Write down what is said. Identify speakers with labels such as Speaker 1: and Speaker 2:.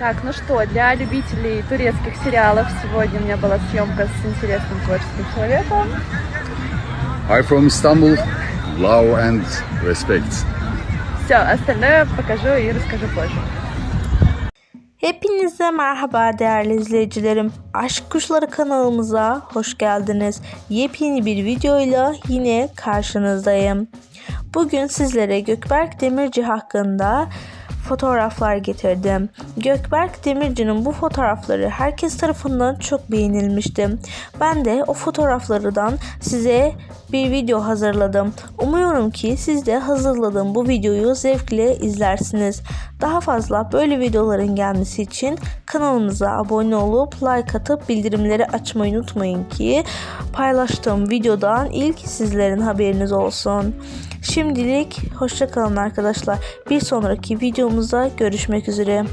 Speaker 1: Так, ну что, для любителей турецких сериалов сегодня у меня была съемка с интересным творческим человеком.
Speaker 2: Hi from Istanbul. Love and respect.
Speaker 1: Все, остальное покажу и расскажу позже.
Speaker 3: Hepinize merhaba değerli izleyicilerim. Aşk Kuşları kanalımıza hoş geldiniz. Yepyeni bir videoyla yine karşınızdayım. Bugün sizlere Gökberk Demirci hakkında fotoğraflar getirdim. Gökberk Demirci'nin bu fotoğrafları herkes tarafından çok beğenilmişti. Ben de o fotoğraflardan size bir video hazırladım. Umuyorum ki siz de hazırladığım bu videoyu zevkle izlersiniz. Daha fazla böyle videoların gelmesi için kanalımıza abone olup like atıp bildirimleri açmayı unutmayın ki paylaştığım videodan ilk sizlerin haberiniz olsun. Şimdilik hoşçakalın arkadaşlar. Bir sonraki videomuzda görüşmek üzere.